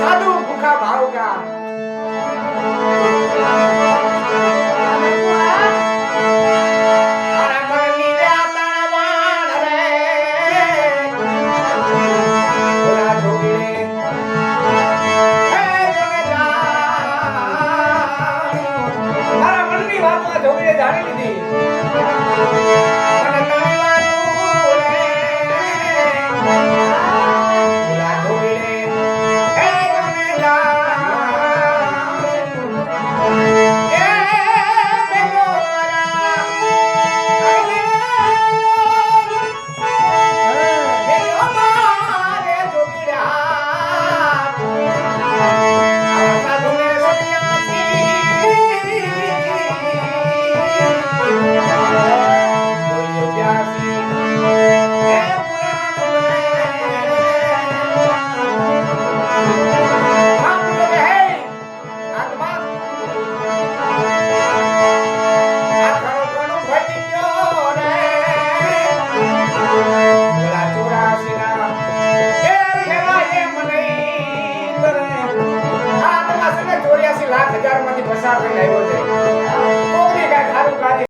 સાધુ ભૂખા ભાવગા pegar, ele vem. હજારમાંથી પસાર થઈને આવ્યો છે. કોકને કાંઈ સારું કાર્ય